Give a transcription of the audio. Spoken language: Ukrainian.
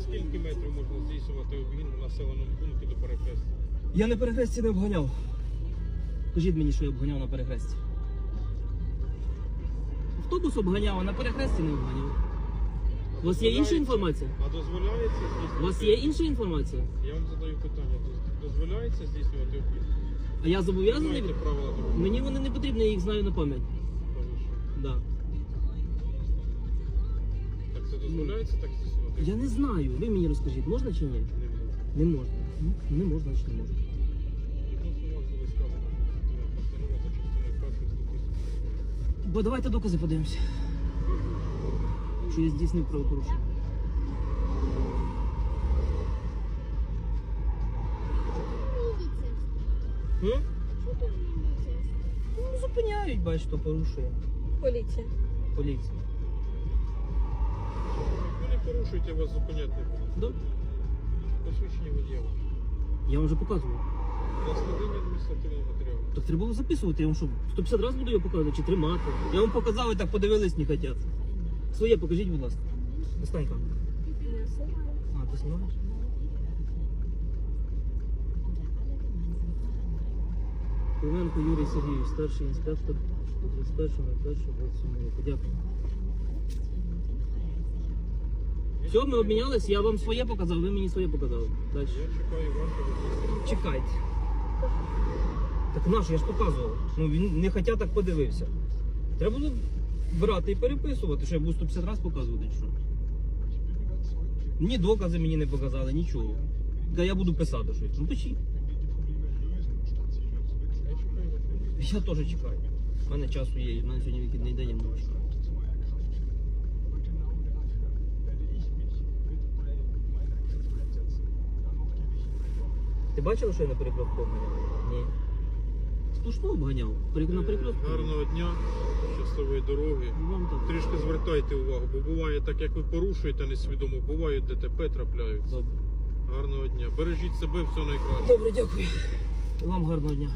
скільки метрів можна здійснювати обгін в населеному пункті до перехрестя? Я на перехресті не обганяв. Кажіть мені, що я обганяв на перехресті. Автобус обганяв, а на перехресті не обганяв. У вас є інша інформація? А дозволяється здійснювати? У вас є інша інформація? Я вам задаю питання. Дозволяється здійснювати обгін? А я зобов'язаний? Знаєте правила дорожнього Мені вони не потрібні, я їх знаю на пам'ять. Да. Це дозволяється так здійснювати? Я не знаю. Ви мені розкажіть, можна чи ні? Не можу. Не можна. Ну, Не можна чи не можна. Відносно вас буде сказано е, постанова за частиною першої статті Бо давайте докази подивимося. Що я здійснив правопорушення. М? Ну, зупиняють, бач, хто порушує. Поліція. Поліція. Ви не порушуйте, вас зупиняти не будуть. Да? Посвідчення водія ваше. Я вам вже показував. Для складення адміністративного матеріалу. Так треба було записувати, я вам що, 150 разів буду його показувати чи тримати. Я вам показав і так подивились, не хотять. Своє покажіть, будь ласка. Останька. А, ти знімаєш? Клименко Юрій Сергійович, старший інспектор 31 на 1 27 року. Дякую. Все, ми обмінялись, я вам своє показав, ви мені своє показали. Далі. Я чекаю вашого. Чекайте. Так наш, я ж показував. Ну він не хотя так подивився. Треба було брати і переписувати, що я буду 150 разів показувати, що. Ні докази мені не показали, нічого. Та я буду писати щось. Ну пишіть. Я теж чекаю. У мене часу є, у мене сьогодні вихідний день, я буду чекати. Ти бачив, що я на перекрестку обганяв? Ні. Слушно обганяв. На перекрестку. Гарного дня, щасливої дороги. Вам так. Трішки звертайте увагу, бо буває так, як ви порушуєте несвідомо, буває ДТП трапляються. Добре. Гарного дня. Бережіть себе, все найкраще. Добре, дякую. Вам гарного дня.